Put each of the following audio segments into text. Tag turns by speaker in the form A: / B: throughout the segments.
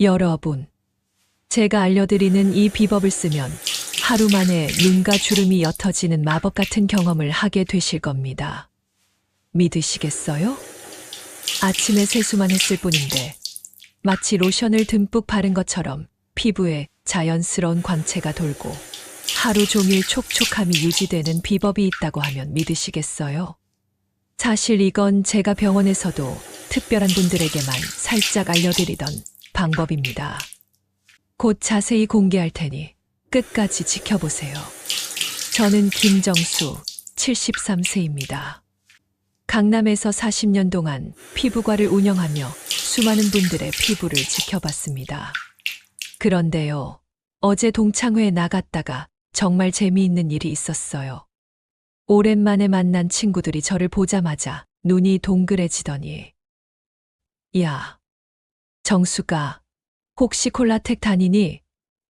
A: 여러분, 제가 알려드리는 이 비법을 쓰면 하루 만에 눈과 주름이 옅어지는 마법 같은 경험을 하게 되실 겁니다. 믿으시겠어요? 아침에 세수만 했을 뿐인데 마치 로션을 듬뿍 바른 것처럼 피부에 자연스러운 광채가 돌고 하루 종일 촉촉함이 유지되는 비법이 있다고 하면 믿으시겠어요? 사실 이건 제가 병원에서도 특별한 분들에게만 살짝 알려드리던 방법입니다. 곧 자세히 공개할 테니 끝까지 지켜보세요. 저는 김정수, 73세입니다. 강남에서 40년 동안 피부과를 운영하며 수많은 분들의 피부를 지켜봤습니다. 그런데요, 어제 동창회에 나갔다가 정말 재미있는 일이 있었어요. 오랜만에 만난 친구들이 저를 보자마자 눈이 동그래지더니, 야, 정수가 혹시 콜라텍 다니니?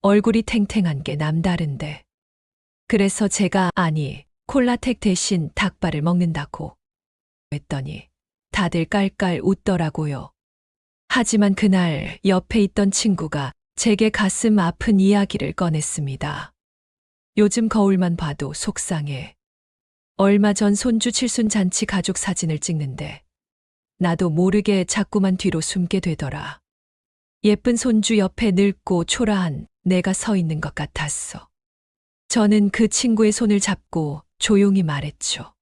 A: 얼굴이 탱탱한 게 남다른데. 그래서 제가 아니, 콜라텍 대신 닭발을 먹는다고 했더니 다들 깔깔 웃더라고요. 하지만 그날 옆에 있던 친구가 제게 가슴 아픈 이야기를 꺼냈습니다. 요즘 거울만 봐도 속상해. 얼마 전 손주 칠순 잔치 가족 사진을 찍는데 나도 모르게 자꾸만 뒤로 숨게 되더라. 예쁜 손주 옆에 늙고 초라한 내가 서 있는 것 같았어. 저는 그 친구의 손을 잡고 조용히 말했죠.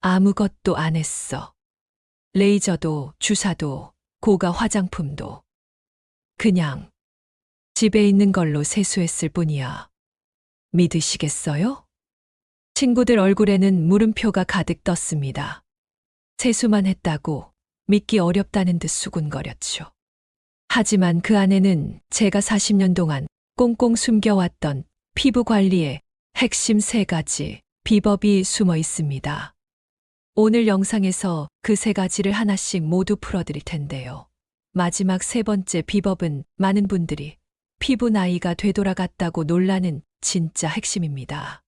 A: 아무것도 안 했어. 레이저도 주사도 고가 화장품도 그냥 집에 있는 걸로 세수했을 뿐이야. 믿으시겠어요? 친구들 얼굴에는 물음표가 가득 떴습니다. 세수만 했다고 믿기 어렵다는 듯 수군거렸죠. 하지만 그 안에는 제가 40년 동안 꽁꽁 숨겨왔던 피부 관리의 핵심 세 가지 비법이 숨어 있습니다. 오늘 영상에서 그 세 가지를 하나씩 모두 풀어드릴 텐데요. 마지막 세 번째 비법은 많은 분들이 피부 나이가 되돌아갔다고 놀라는 진짜 핵심입니다.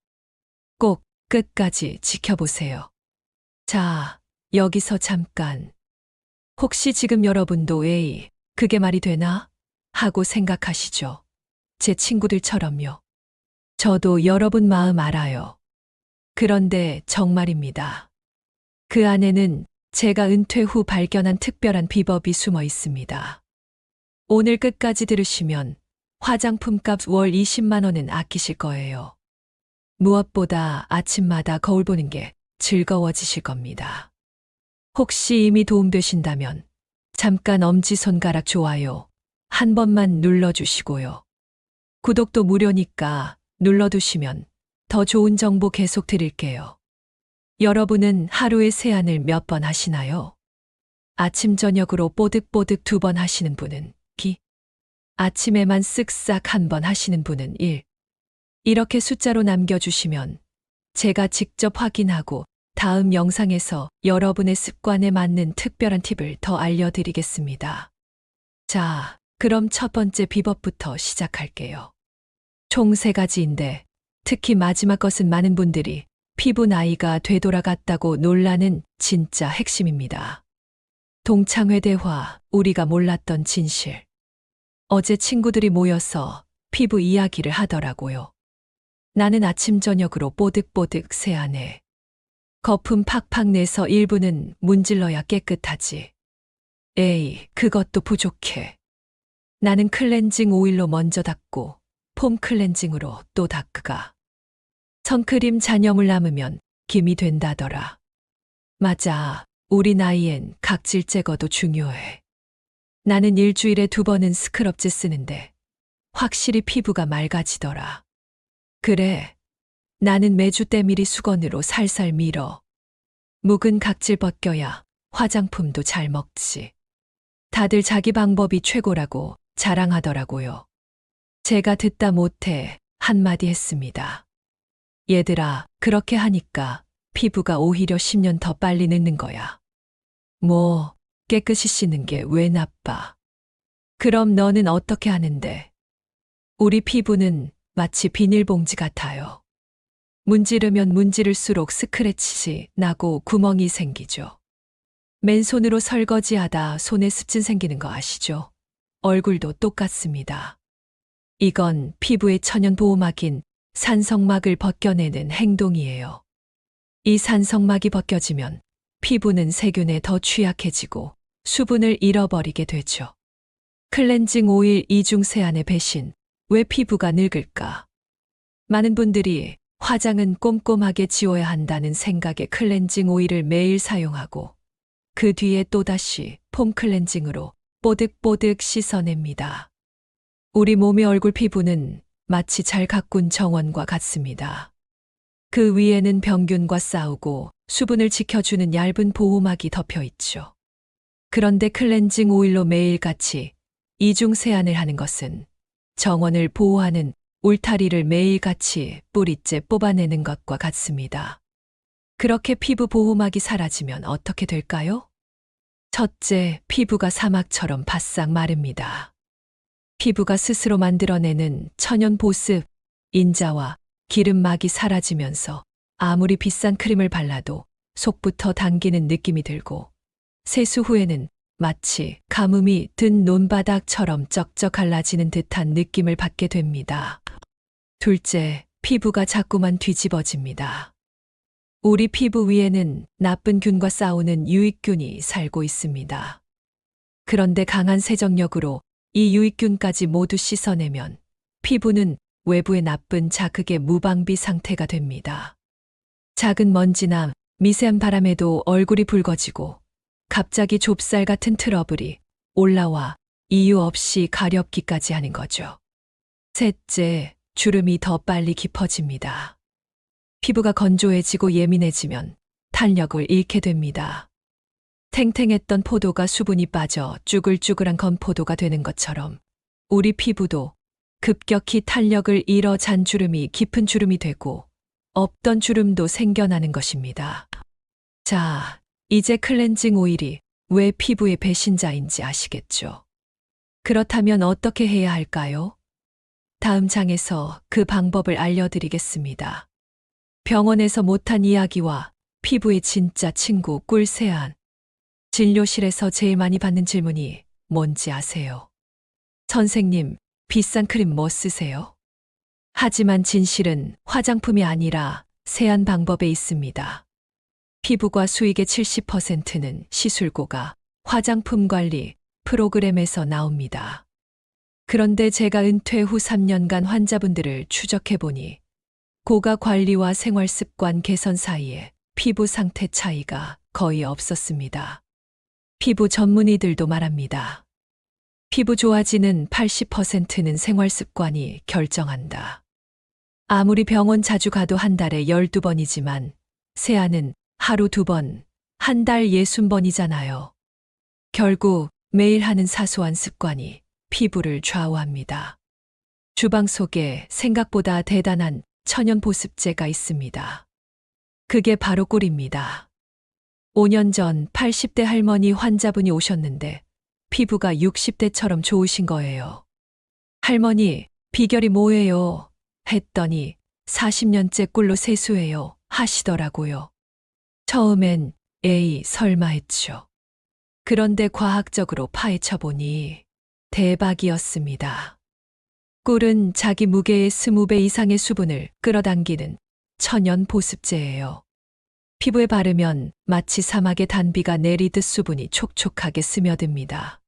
A: 꼭 끝까지 지켜보세요. 자, 여기서 잠깐. 혹시 지금 여러분도 에이, 그게 말이 되나? 하고 생각하시죠? 제 친구들처럼요. 저도 여러분 마음 알아요. 그런데 정말입니다. 그 안에는 제가 은퇴 후 발견한 특별한 비법이 숨어 있습니다. 오늘 끝까지 들으시면 화장품 값 월 20만 원은 아끼실 거예요. 무엇보다 아침마다 거울 보는 게 즐거워지실 겁니다. 혹시 이미 도움되신다면 잠깐 엄지손가락 좋아요 한 번만 눌러주시고요. 구독도 무료니까 눌러두시면 더 좋은 정보 계속 드릴게요. 여러분은 하루에 세안을 몇 번 하시나요? 아침, 저녁으로 뽀득뽀득 두 번 하시는 분은 기. 아침에만 쓱싹 한 번 하시는 분은 1. 이렇게 숫자로 남겨주시면 제가 직접 확인하고 다음 영상에서 여러분의 습관에 맞는 특별한 팁을 더 알려드리겠습니다. 자, 그럼 첫 번째 비법부터 시작할게요. 총 세 가지인데 특히 마지막 것은 많은 분들이 피부 나이가 되돌아갔다고 놀라는 진짜 핵심입니다. 동창회 대화, 우리가 몰랐던 진실. 어제 친구들이 모여서 피부 이야기를 하더라고요. 나는 아침 저녁으로 뽀득뽀득 세안해. 거품 팍팍 내서 일부는 문질러야 깨끗하지. 에이, 그것도 부족해. 나는 클렌징 오일로 먼저 닦고 폼 클렌징으로 또 닦으가. 선크림 잔여물 남으면 김이 된다더라. 맞아. 우리 나이엔 각질 제거도 중요해. 나는 일주일에 두 번은 스크럽제 쓰는데 확실히 피부가 맑아지더라. 그래. 나는 매주 때밀이 수건으로 살살 밀어. 묵은 각질 벗겨야 화장품도 잘 먹지. 다들 자기 방법이 최고라고 자랑하더라고요. 제가 듣다 못해 한마디 했습니다. 얘들아, 그렇게 하니까 피부가 오히려 10년 더 빨리 늙는 거야. 뭐, 깨끗이 씻는 게 왜 나빠? 그럼 너는 어떻게 하는데? 우리 피부는 마치 비닐봉지 같아요. 문지르면 문지를수록 스크래치 나고 구멍이 생기죠. 맨손으로 설거지하다 손에 습진 생기는 거 아시죠? 얼굴도 똑같습니다. 이건 피부의 천연 보호막인 산성막을 벗겨내는 행동이에요. 이 산성막이 벗겨지면 피부는 세균에 더 취약해지고 수분을 잃어버리게 되죠. 클렌징 오일 이중 세안의 배신, 왜 피부가 늙을까? 많은 분들이 화장은 꼼꼼하게 지워야 한다는 생각에 클렌징 오일을 매일 사용하고 그 뒤에 또다시 폼 클렌징으로 뽀득뽀득 씻어냅니다. 우리 몸의 얼굴 피부는 마치 잘 가꾼 정원과 같습니다. 그 위에는 병균과 싸우고 수분을 지켜주는 얇은 보호막이 덮여 있죠. 그런데 클렌징 오일로 매일같이 이중 세안을 하는 것은 정원을 보호하는 울타리를 매일같이 뿌리째 뽑아내는 것과 같습니다. 그렇게 피부 보호막이 사라지면 어떻게 될까요? 첫째, 피부가 사막처럼 바싹 마릅니다. 피부가 스스로 만들어내는 천연 보습, 인자와 기름막이 사라지면서 아무리 비싼 크림을 발라도 속부터 당기는 느낌이 들고 세수 후에는 마치 가뭄이 든 논바닥처럼 쩍쩍 갈라지는 듯한 느낌을 받게 됩니다. 둘째, 피부가 자꾸만 뒤집어집니다. 우리 피부 위에는 나쁜 균과 싸우는 유익균이 살고 있습니다. 그런데 강한 세정력으로 이 유익균까지 모두 씻어내면 피부는 외부의 나쁜 자극의 무방비 상태가 됩니다. 작은 먼지나 미세한 바람에도 얼굴이 붉어지고 갑자기 좁쌀 같은 트러블이 올라와 이유 없이 가렵기까지 하는 거죠. 셋째, 주름이 더 빨리 깊어집니다. 피부가 건조해지고 예민해지면 탄력을 잃게 됩니다. 탱탱했던 포도가 수분이 빠져 쭈글쭈글한 건포도가 되는 것처럼 우리 피부도 급격히 탄력을 잃어 잔 주름이 깊은 주름이 되고 없던 주름도 생겨나는 것입니다. 자, 이제 클렌징 오일이 왜 피부의 배신자인지 아시겠죠? 그렇다면 어떻게 해야 할까요? 다음 장에서 그 방법을 알려드리겠습니다. 병원에서 못한 이야기와 피부의 진짜 친구 꿀세안. 진료실에서 제일 많이 받는 질문이 뭔지 아세요? 선생님, 비싼 크림 뭐 쓰세요? 하지만 진실은 화장품이 아니라 세안 방법에 있습니다. 피부과 수익의 70%는 시술고가 화장품 관리 프로그램에서 나옵니다. 그런데 제가 은퇴 후 3년간 환자분들을 추적해 보니 고가 관리와 생활 습관 개선 사이에 피부 상태 차이가 거의 없었습니다. 피부 전문의들도 말합니다. 피부 좋아지는 80%는 생활 습관이 결정한다. 아무리 병원 자주 가도 한 달에 12번이지만 세안은 하루 두 번, 한 달 60번이잖아요. 결국 매일 하는 사소한 습관이 피부를 좌우합니다. 주방 속에 생각보다 대단한 천연 보습제가 있습니다. 그게 바로 꿀입니다. 5년 전 80대 할머니 환자분이 오셨는데 피부가 60대처럼 좋으신 거예요. 할머니, 비결이 뭐예요? 했더니 40년째 꿀로 세수해요. 하시더라고요. 처음엔 에이, 설마 했죠. 그런데 과학적으로 파헤쳐 보니 대박이었습니다. 꿀은 자기 무게의 20배 이상의 수분을 끌어당기는 천연 보습제예요. 피부에 바르면 마치 사막의 단비가 내리듯 수분이 촉촉하게 스며듭니다.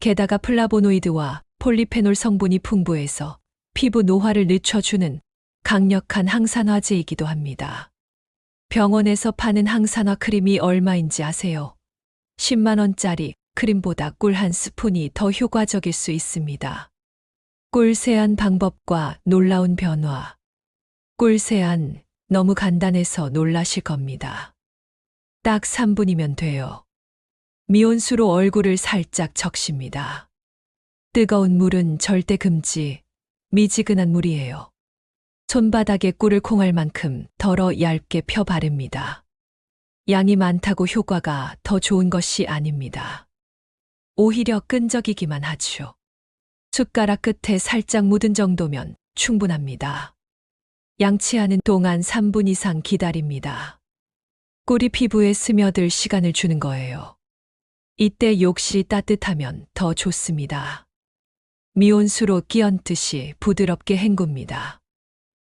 A: 게다가 플라보노이드와 폴리페놀 성분이 풍부해서 피부 노화를 늦춰주는 강력한 항산화제이기도 합니다. 병원에서 파는 항산화 크림이 얼마인지 아세요? 10만원짜리 크림보다 꿀 한 스푼이 더 효과적일 수 있습니다. 꿀 세안 방법과 놀라운 변화. 꿀 세안 너무 간단해서 놀라실 겁니다. 딱 3분이면 돼요. 미온수로 얼굴을 살짝 적십니다. 뜨거운 물은 절대 금지, 미지근한 물이에요. 손바닥에 꿀을 콩할 만큼 덜어 얇게 펴 바릅니다. 양이 많다고 효과가 더 좋은 것이 아닙니다. 오히려 끈적이기만 하죠. 숟가락 끝에 살짝 묻은 정도면 충분합니다. 양치하는 동안 3분 이상 기다립니다. 꿀이 피부에 스며들 시간을 주는 거예요. 이때 욕실이 따뜻하면 더 좋습니다. 미온수로 끼얹듯이 부드럽게 헹굽니다.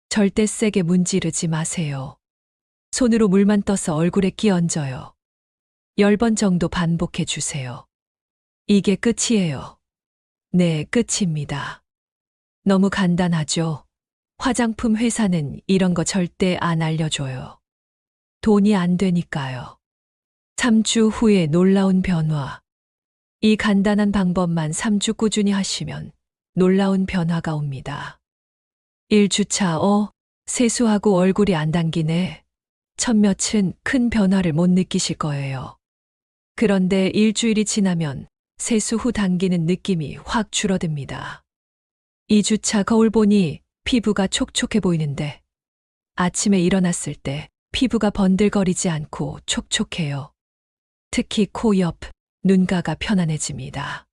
A: 절대 세게 문지르지 마세요. 손으로 물만 떠서 얼굴에 끼얹어요. 10번 정도 반복해 주세요. 이게 끝이에요. 네, 끝입니다. 너무 간단하죠? 화장품 회사는 이런 거 절대 안 알려줘요. 돈이 안 되니까요. 3주 후에 놀라운 변화. 이 간단한 방법만 3주 꾸준히 하시면 놀라운 변화가 옵니다. 1주차 어, 세수하고 얼굴이 안 당기네. 첫 며칠은 큰 변화를 못 느끼실 거예요. 그런데 일주일이 지나면 세수 후 당기는 느낌이 확 줄어듭니다. 2주차 거울 보니 피부가 촉촉해 보이는데 아침에 일어났을 때 피부가 번들거리지 않고 촉촉해요. 특히 코 옆, 눈가가 편안해집니다.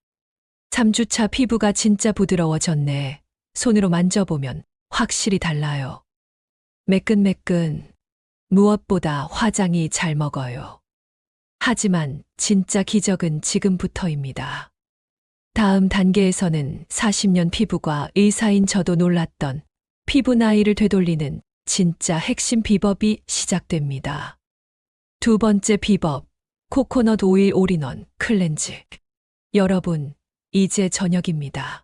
A: 3주차 피부가 진짜 부드러워졌네. 손으로 만져보면 확실히 달라요. 매끈매끈. 무엇보다 화장이 잘 먹어요. 하지만 진짜 기적은 지금부터입니다. 다음 단계에서는 40년 피부과 의사인 저도 놀랐던 피부 나이를 되돌리는 진짜 핵심 비법이 시작됩니다. 두 번째 비법, 코코넛 오일 올인원 클렌즈. 여러분, 이제 저녁입니다.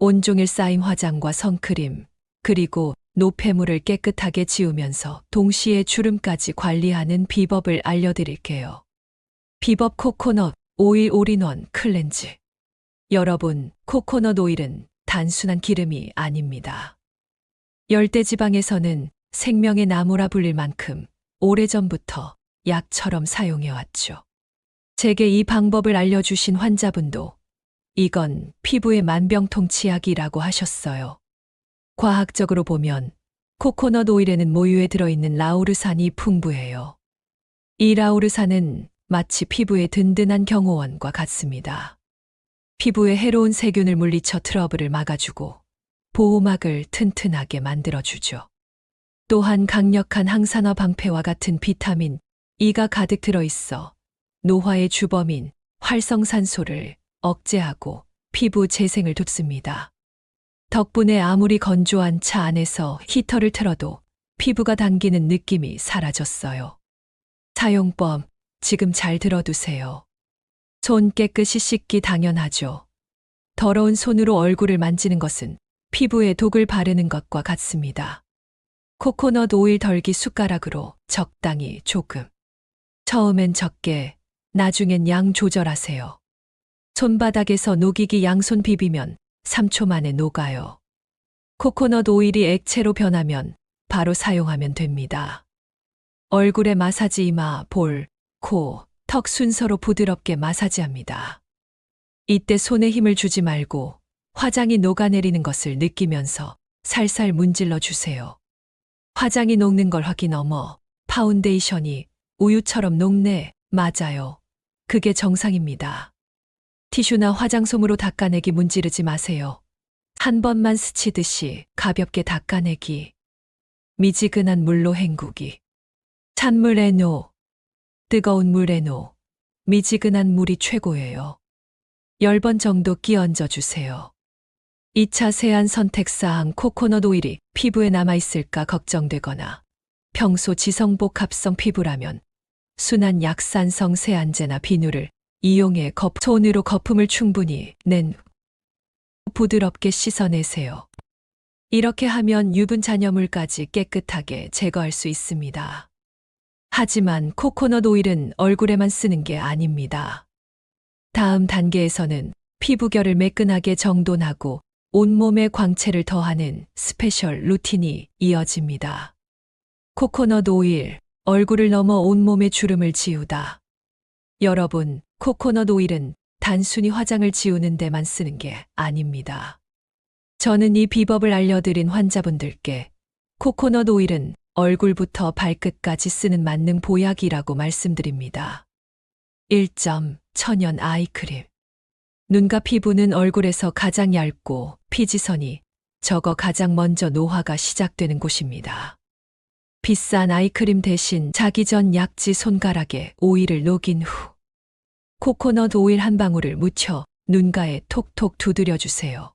A: 온종일 쌓인 화장과 선크림, 그리고 노폐물을 깨끗하게 지우면서 동시에 주름까지 관리하는 비법을 알려드릴게요. 비법 코코넛 오일 올인원 클렌즈. 여러분, 코코넛 오일은 단순한 기름이 아닙니다. 열대 지방에서는 생명의 나무라 불릴 만큼 오래전부터 약처럼 사용해왔죠. 제게 이 방법을 알려주신 환자분도 이건 피부의 만병통치약이라고 하셨어요. 과학적으로 보면 코코넛 오일에는 모유에 들어있는 라우르산이 풍부해요. 이 라우르산은 마치 피부의 든든한 경호원과 같습니다. 피부에 해로운 세균을 물리쳐 트러블을 막아주고 보호막을 튼튼하게 만들어주죠. 또한 강력한 항산화 방패와 같은 비타민 E가 가득 들어있어 노화의 주범인 활성산소를 억제하고 피부 재생을 돕습니다. 덕분에 아무리 건조한 차 안에서 히터를 틀어도 피부가 당기는 느낌이 사라졌어요. 사용법, 지금 잘 들어두세요. 손 깨끗이 씻기 당연하죠. 더러운 손으로 얼굴을 만지는 것은 피부에 독을 바르는 것과 같습니다. 코코넛 오일 덜기 숟가락으로 적당히 조금. 처음엔 적게, 나중엔 양 조절하세요. 손바닥에서 녹이기 양손 비비면 3초 만에 녹아요. 코코넛 오일이 액체로 변하면 바로 사용하면 됩니다. 얼굴에 마사지 이마, 볼, 코, 턱 순서로 부드럽게 마사지합니다. 이때 손에 힘을 주지 말고 화장이 녹아내리는 것을 느끼면서 살살 문질러 주세요. 화장이 녹는 걸 확인 넘어 파운데이션이 우유처럼 녹네. 맞아요. 그게 정상입니다. 티슈나 화장솜으로 닦아내기 문지르지 마세요. 한 번만 스치듯이 가볍게 닦아내기. 미지근한 물로 헹구기. 찬물에 놓. 뜨거운 물에 놓. 미지근한 물이 최고예요. 10번 정도 끼얹어 주세요. 2차 세안 선택 사항 코코넛 오일이 피부에 남아있을까 걱정되거나 평소 지성복 합성 피부라면 순한 약산성 세안제나 비누를 이용해 거 손으로 거품을 충분히 낸 후 부드럽게 씻어내세요. 이렇게 하면 유분 잔여물까지 깨끗하게 제거할 수 있습니다. 하지만 코코넛 오일은 얼굴에만 쓰는 게 아닙니다. 다음 단계에서는 피부결을 매끈하게 정돈하고 온몸에 광채를 더하는 스페셜 루틴이 이어집니다. 코코넛 오일, 얼굴을 넘어 온몸의 주름을 지우다. 여러분, 코코넛 오일은 단순히 화장을 지우는 데만 쓰는 게 아닙니다. 저는 이 비법을 알려드린 환자분들께 코코넛 오일은 얼굴부터 발끝까지 쓰는 만능 보약이라고 말씀드립니다. 1점 천연 아이크림. 눈과 피부는 얼굴에서 가장 얇고 피지선이 적어 가장 먼저 노화가 시작되는 곳입니다. 비싼 아이크림 대신 자기 전 약지 손가락에 오일을 녹인 후 코코넛 오일 한 방울을 묻혀 눈가에 톡톡 두드려 주세요.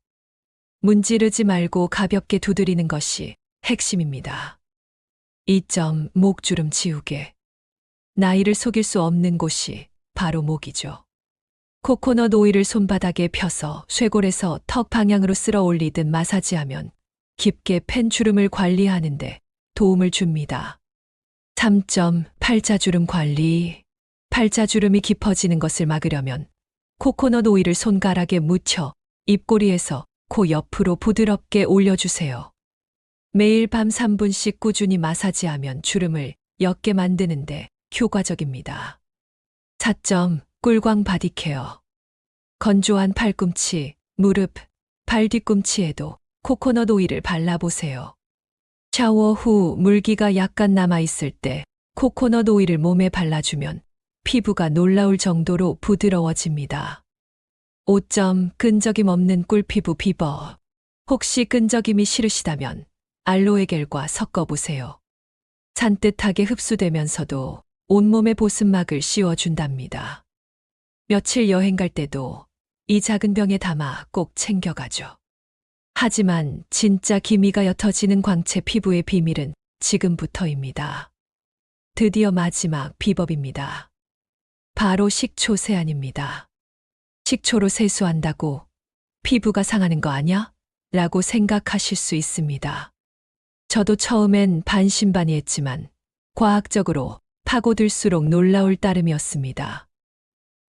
A: 문지르지 말고 가볍게 두드리는 것이 핵심입니다. 2점 목주름 지우개. 나이를 속일 수 없는 곳이 바로 목이죠. 코코넛 오일을 손바닥에 펴서 쇄골에서 턱 방향으로 쓸어 올리듯 마사지하면 깊게 펜주름을 관리하는데 도움을 줍니다. 3점 팔자주름 관리. 팔자주름이 깊어지는 것을 막으려면 코코넛 오일을 손가락에 묻혀 입꼬리에서 코 옆으로 부드럽게 올려주세요. 매일 밤 3분씩 꾸준히 마사지하면 주름을 옅게 만드는데 효과적입니다. 4점 꿀광 바디케어. 건조한 팔꿈치, 무릎, 발 뒤꿈치에도 코코넛 오일을 발라보세요. 샤워 후 물기가 약간 남아있을 때 코코넛 오일을 몸에 발라주면 피부가 놀라울 정도로 부드러워집니다. 5점 끈적임 없는 꿀피부 비버. 혹시 끈적임이 싫으시다면 알로에 겔과 섞어보세요. 산뜻하게 흡수되면서도 온몸에 보습막을 씌워준답니다. 며칠 여행 갈 때도 이 작은 병에 담아 꼭 챙겨가죠. 하지만 진짜 기미가 옅어지는 광채 피부의 비밀은 지금부터입니다. 드디어 마지막 비법입니다. 바로 식초 세안입니다. 식초로 세수한다고 피부가 상하는 거 아냐? 라고 생각하실 수 있습니다. 저도 처음엔 반신반의했지만 과학적으로 파고들수록 놀라울 따름이었습니다.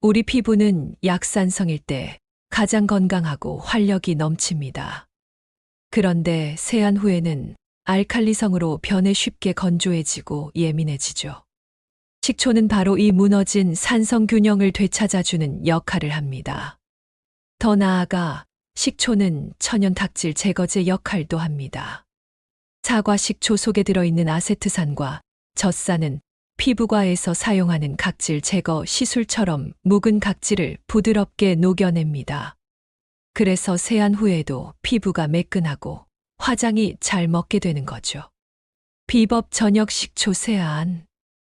A: 우리 피부는 약산성일 때 가장 건강하고 활력이 넘칩니다. 그런데 세안 후에는 알칼리성으로 변해 쉽게 건조해지고 예민해지죠. 식초는 바로 이 무너진 산성 균형을 되찾아주는 역할을 합니다. 더 나아가 식초는 천연 탁질 제거제 역할도 합니다. 사과 식초 속에 들어있는 아세트산과 젖산은 피부과에서 사용하는 각질 제거 시술처럼 묵은 각질을 부드럽게 녹여냅니다. 그래서 세안 후에도 피부가 매끈하고 화장이 잘 먹게 되는 거죠. 비법 저녁 식초 세안.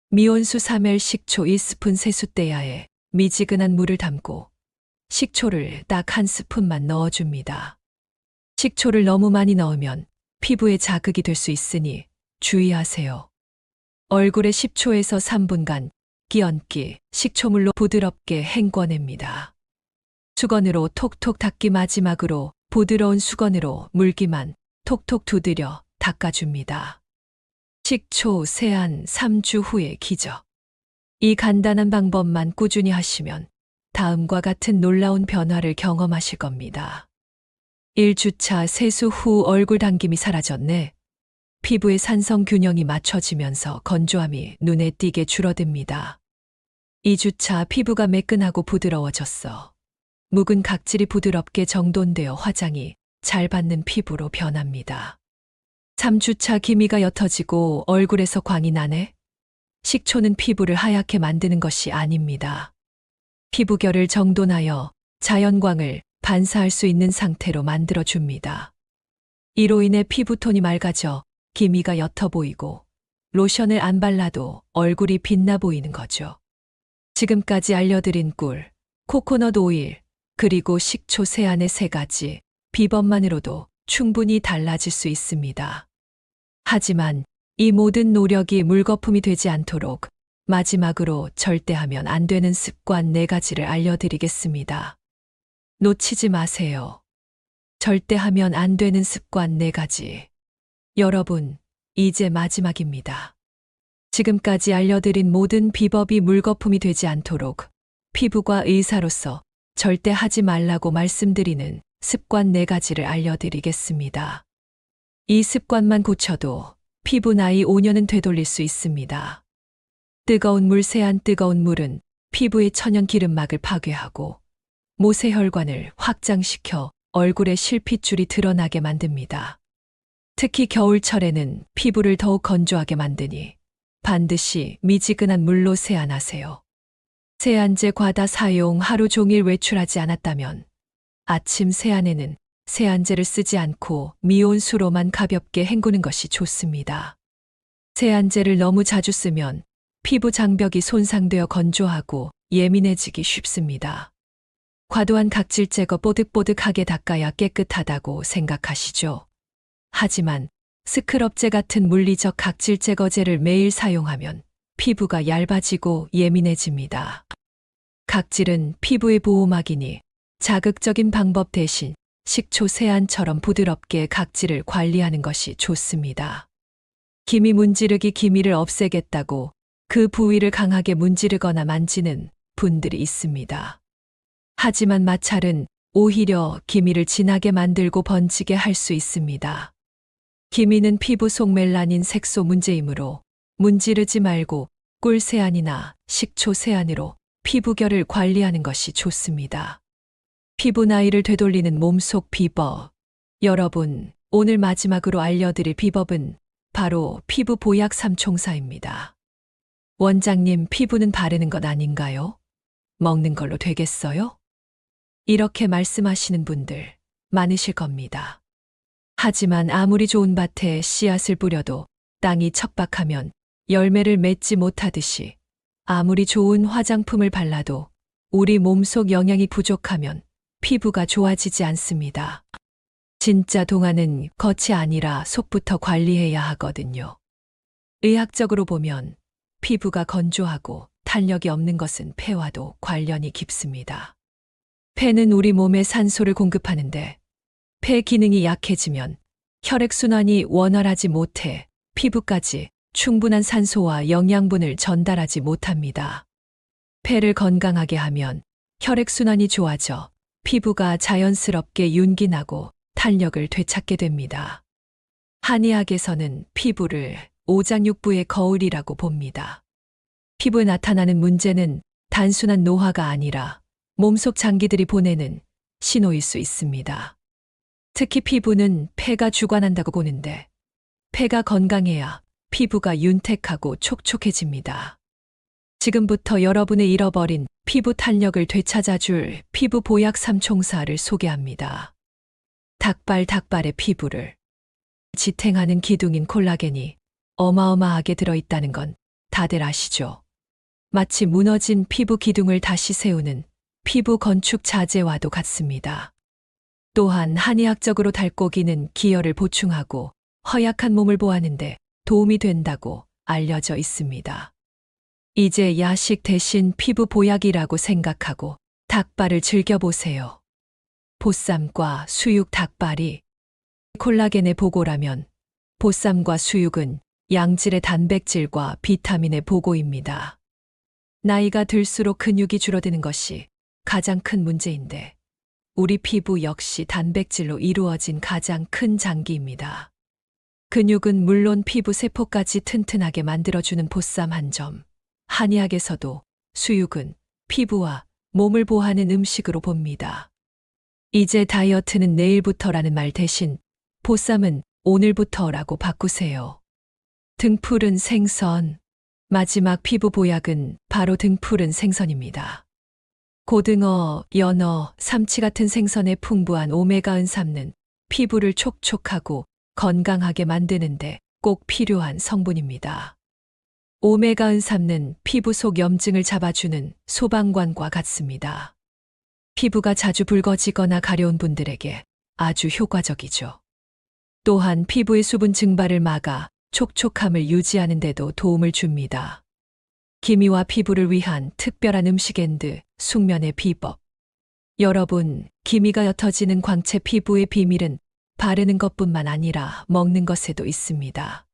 A: 미온수 3엘 식초 1스푼 세숫대야에 미지근한 물을 담고 식초를 딱 한 스푼만 넣어줍니다. 식초를 너무 많이 넣으면 피부에 자극이 될 수 있으니 주의하세요. 얼굴에 10초에서 3분간 끼얹기 식초물로 부드럽게 헹궈냅니다. 수건으로 톡톡 닦기 마지막으로 부드러운 수건으로 물기만 톡톡 두드려 닦아줍니다. 식초 세안 3주 후에 기적. 이 간단한 방법만 꾸준히 하시면 다음과 같은 놀라운 변화를 경험하실 겁니다. 1주차 세수 후 얼굴 당김이 사라졌네. 피부의 산성 균형이 맞춰지면서 건조함이 눈에 띄게 줄어듭니다. 2주차 피부가 매끈하고 부드러워졌어. 묵은 각질이 부드럽게 정돈되어 화장이 잘 받는 피부로 변합니다. 3주차 기미가 옅어지고 얼굴에서 광이 나네? 식초는 피부를 하얗게 만드는 것이 아닙니다. 피부결을 정돈하여 자연광을 반사할 수 있는 상태로 만들어 줍니다. 이로 인해 피부톤이 맑아져 기미가 옅어 보이고 로션을 안 발라도 얼굴이 빛나 보이는 거죠. 지금까지 알려드린 꿀, 코코넛 오일, 그리고 식초 세안의 세 가지 비법만으로도 충분히 달라질 수 있습니다. 하지만 이 모든 노력이 물거품이 되지 않도록 마지막으로 절대 하면 안 되는 습관 네 가지를 알려드리겠습니다. 놓치지 마세요. 절대 하면 안 되는 습관 네 가지. 여러분, 이제 마지막입니다. 지금까지 알려드린 모든 비법이 물거품이 되지 않도록 피부과 의사로서 절대 하지 말라고 말씀드리는 습관 네 가지를 알려드리겠습니다. 이 습관만 고쳐도 피부 나이 5년은 되돌릴 수 있습니다. 뜨거운 물 세안 뜨거운 물은 피부의 천연 기름막을 파괴하고 모세혈관을 확장시켜 얼굴에 실핏줄이 드러나게 만듭니다. 특히 겨울철에는 피부를 더욱 건조하게 만드니 반드시 미지근한 물로 세안하세요. 세안제 과다 사용 하루 종일 외출하지 않았다면 아침 세안에는 세안제를 쓰지 않고 미온수로만 가볍게 헹구는 것이 좋습니다. 세안제를 너무 자주 쓰면 피부 장벽이 손상되어 건조하고 예민해지기 쉽습니다. 과도한 각질 제거 뽀득뽀득하게 닦아야 깨끗하다고 생각하시죠. 하지만 스크럽제 같은 물리적 각질 제거제를 매일 사용하면 피부가 얇아지고 예민해집니다. 각질은 피부의 보호막이니 자극적인 방법 대신 식초 세안처럼 부드럽게 각질을 관리하는 것이 좋습니다. 기미 문지르기 기미를 없애겠다고 그 부위를 강하게 문지르거나 만지는 분들이 있습니다. 하지만 마찰은 오히려 기미를 진하게 만들고 번지게 할 수 있습니다. 기미는 피부 속 멜라닌 색소 문제이므로 문지르지 말고 꿀 세안이나 식초 세안으로 피부결을 관리하는 것이 좋습니다. 피부 나이를 되돌리는 몸속 비법. 여러분, 오늘 마지막으로 알려드릴 비법은 바로 피부 보약 삼총사입니다. 원장님, 피부는 바르는 것 아닌가요? 먹는 걸로 되겠어요? 이렇게 말씀하시는 분들 많으실 겁니다. 하지만 아무리 좋은 밭에 씨앗을 뿌려도 땅이 척박하면 열매를 맺지 못하듯이 아무리 좋은 화장품을 발라도 우리 몸속 영양이 부족하면 피부가 좋아지지 않습니다. 진짜 동안은 겉이 아니라 속부터 관리해야 하거든요. 의학적으로 보면 피부가 건조하고 탄력이 없는 것은 폐와도 관련이 깊습니다. 폐는 우리 몸에 산소를 공급하는데 폐 기능이 약해지면 혈액순환이 원활하지 못해 피부까지 충분한 산소와 영양분을 전달하지 못합니다. 폐를 건강하게 하면 혈액순환이 좋아져 피부가 자연스럽게 윤기 나고 탄력을 되찾게 됩니다. 한의학에서는 피부를 오장육부의 거울이라고 봅니다. 피부에 나타나는 문제는 단순한 노화가 아니라 몸속 장기들이 보내는 신호일 수 있습니다. 특히 피부는 폐가 주관한다고 보는데 폐가 건강해야 피부가 윤택하고 촉촉해집니다. 지금부터 여러분의 잃어버린 피부 탄력을 되찾아줄 피부 보약 삼총사를 소개합니다. 닭발 닭발의 피부를 지탱하는 기둥인 콜라겐이 어마어마하게 들어있다는 건 다들 아시죠? 마치 무너진 피부 기둥을 다시 세우는 피부 건축 자재와도 같습니다. 또한 한의학적으로 달고기는 기혈을 보충하고 허약한 몸을 보하는데 도움이 된다고 알려져 있습니다. 이제 야식 대신 피부 보약이라고 생각하고 닭발을 즐겨보세요. 보쌈과 수육 닭발이 콜라겐의 보고라면 보쌈과 수육은 양질의 단백질과 비타민의 보고입니다. 나이가 들수록 근육이 줄어드는 것이 가장 큰 문제인데 우리 피부 역시 단백질로 이루어진 가장 큰 장기입니다. 근육은 물론 피부 세포까지 튼튼하게 만들어주는 보쌈 한 점. 한의학에서도 수육은 피부와 몸을 보하는 음식으로 봅니다. 이제 다이어트는 내일부터라는 말 대신 보쌈은 오늘부터라고 바꾸세요. 등푸른 생선. 마지막 피부 보약은 바로 등푸른 생선입니다. 고등어, 연어, 삼치 같은 생선의 풍부한 오메가 은삼는 피부를 촉촉하고 건강하게 만드는데 꼭 필요한 성분입니다. 오메가 은삼는 피부 속 염증을 잡아주는 소방관과 같습니다. 피부가 자주 붉어지거나 가려운 분들에게 아주 효과적이죠. 또한 피부의 수분 증발을 막아 촉촉함을 유지하는 데도 도움을 줍니다. 기미와 피부를 위한 특별한 음식 앤드 숙면의 비법. 여러분, 기미가 옅어지는 광채 피부의 비밀은 바르는 것뿐만 아니라 먹는 것에도 있습니다.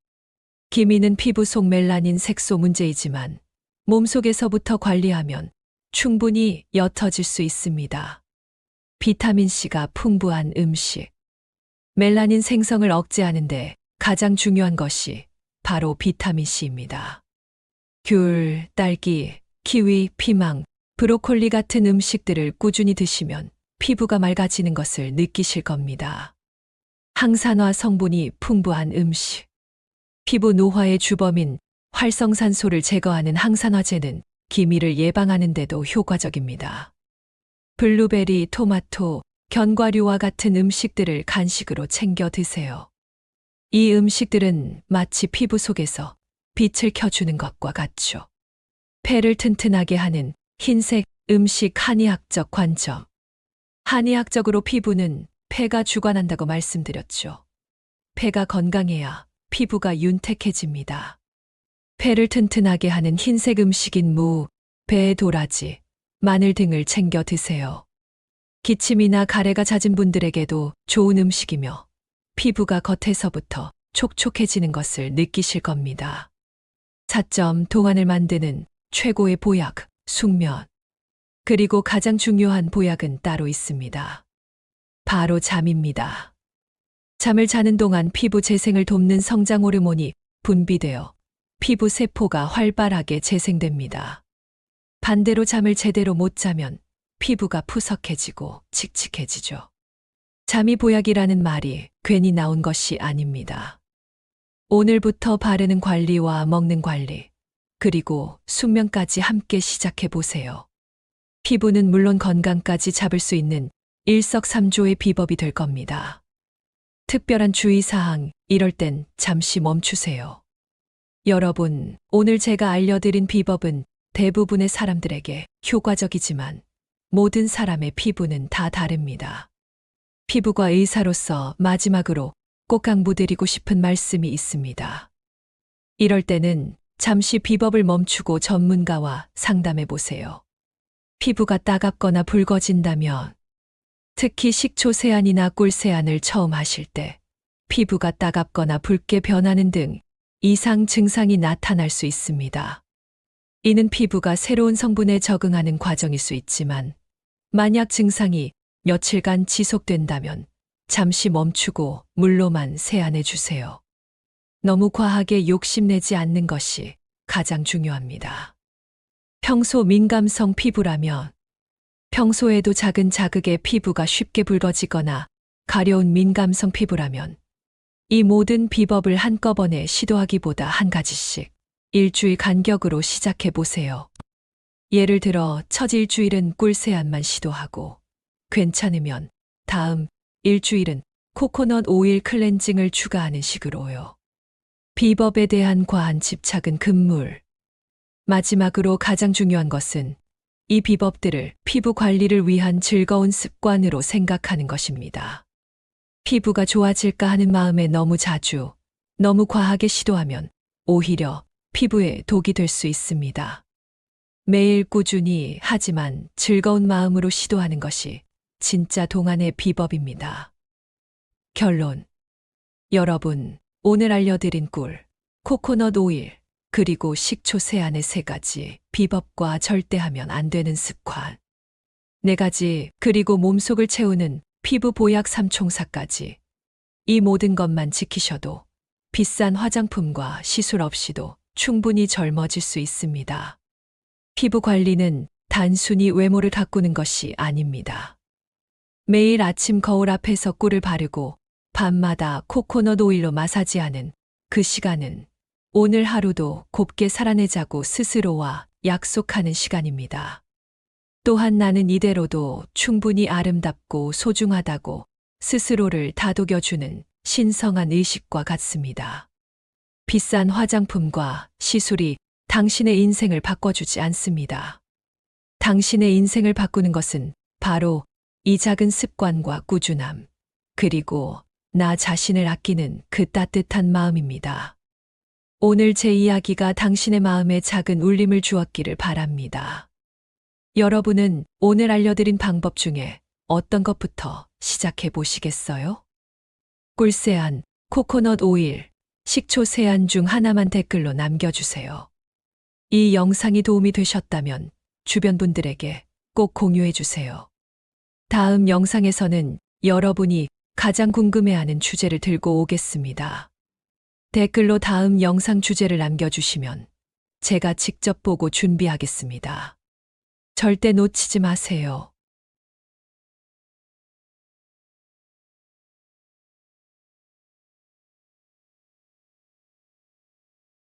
A: 기미는 피부 속 멜라닌 색소 문제이지만 몸속에서부터 관리하면 충분히 옅어질 수 있습니다. 비타민C가 풍부한 음식. 멜라닌 생성을 억제하는데 가장 중요한 것이 바로 비타민C입니다. 귤, 딸기, 키위, 피망, 브로콜리 같은 음식들을 꾸준히 드시면 피부가 맑아지는 것을 느끼실 겁니다. 항산화 성분이 풍부한 음식. 피부 노화의 주범인 활성산소를 제거하는 항산화제는 기미를 예방하는 데도 효과적입니다. 블루베리, 토마토, 견과류와 같은 음식들을 간식으로 챙겨 드세요. 이 음식들은 마치 피부 속에서 빛을 켜주는 것과 같죠. 폐를 튼튼하게 하는 흰색 음식 한의학적 관점. 한의학적으로 피부는 폐가 주관한다고 말씀드렸죠. 폐가 건강해야 피부가 윤택해집니다. 폐를 튼튼하게 하는 흰색 음식인 무, 배 도라지, 마늘 등을 챙겨 드세요. 기침이나 가래가 잦은 분들에게도 좋은 음식이며 피부가 겉에서부터 촉촉해지는 것을 느끼실 겁니다. 4점 동안을 만드는 최고의 보약, 숙면. 그리고 가장 중요한 보약은 따로 있습니다. 바로 잠입니다. 잠을 자는 동안 피부 재생을 돕는 성장 호르몬이 분비되어 피부 세포가 활발하게 재생됩니다. 반대로 잠을 제대로 못 자면 피부가 푸석해지고 칙칙해지죠. 잠이 보약이라는 말이 괜히 나온 것이 아닙니다. 오늘부터 바르는 관리와 먹는 관리, 그리고 숙면까지 함께 시작해 보세요. 피부는 물론 건강까지 잡을 수 있는 일석삼조의 비법이 될 겁니다. 특별한 주의사항, 이럴 땐 잠시 멈추세요. 여러분, 오늘 제가 알려드린 비법은 대부분의 사람들에게 효과적이지만 모든 사람의 피부는 다 다릅니다. 피부과 의사로서 마지막으로 꼭 강부드리고 싶은 말씀이 있습니다. 이럴 때는 잠시 비법을 멈추고 전문가와 상담해 보세요. 피부가 따갑거나 붉어진다면 특히 식초 세안이나 꿀 세안을 처음 하실 때 피부가 따갑거나 붉게 변하는 등 이상 증상이 나타날 수 있습니다. 이는 피부가 새로운 성분에 적응하는 과정일 수 있지만 만약 증상이 며칠간 지속된다면 잠시 멈추고 물로만 세안해 주세요. 너무 과하게 욕심내지 않는 것이 가장 중요합니다. 평소 민감성 피부라면 평소에도 작은 자극에 피부가 쉽게 붉어지거나 가려운 민감성 피부라면 이 모든 비법을 한꺼번에 시도하기보다 한 가지씩 일주일 간격으로 시작해 보세요. 예를 들어 첫 일주일은 꿀세안만 시도하고 괜찮으면 다음 일주일은 코코넛 오일 클렌징을 추가하는 식으로요. 비법에 대한 과한 집착은 금물. 마지막으로 가장 중요한 것은 이 비법들을 피부 관리를 위한 즐거운 습관으로 생각하는 것입니다. 피부가 좋아질까 하는 마음에 너무 자주, 너무 과하게 시도하면 오히려 피부에 독이 될 수 있습니다. 매일 꾸준히 하지만 즐거운 마음으로 시도하는 것이 진짜 동안의 비법입니다. 결론. 여러분, 오늘 알려드린 꿀, 코코넛 오일, 그리고 식초 세안의 세 가지 비법과 절대 하면 안 되는 습관. 네 가지, 그리고 몸속을 채우는 피부 보약 삼총사까지. 이 모든 것만 지키셔도 비싼 화장품과 시술 없이도 충분히 젊어질 수 있습니다. 피부 관리는 단순히 외모를 가꾸는 것이 아닙니다. 매일 아침 거울 앞에서 꿀을 바르고 밤마다 코코넛 오일로 마사지하는 그 시간은 오늘 하루도 곱게 살아내자고 스스로와 약속하는 시간입니다. 또한 나는 이대로도 충분히 아름답고 소중하다고 스스로를 다독여주는 신성한 의식과 같습니다. 비싼 화장품과 시술이 당신의 인생을 바꿔주지 않습니다. 당신의 인생을 바꾸는 것은 바로 이 작은 습관과 꾸준함, 그리고 나 자신을 아끼는 그 따뜻한 마음입니다. 오늘 제 이야기가 당신의 마음에 작은 울림을 주었기를 바랍니다. 여러분은 오늘 알려드린 방법 중에 어떤 것부터 시작해 보시겠어요? 꿀세안, 코코넛 오일, 식초 세안 중 하나만 댓글로 남겨주세요. 이 영상이 도움이 되셨다면 주변 분들에게 꼭 공유해 주세요. 다음 영상에서는 여러분이 가장 궁금해하는 주제를 들고 오겠습니다. 댓글로 다음 영상 주제를 남겨주시면 제가 직접 보고 준비하겠습니다. 절대 놓치지 마세요.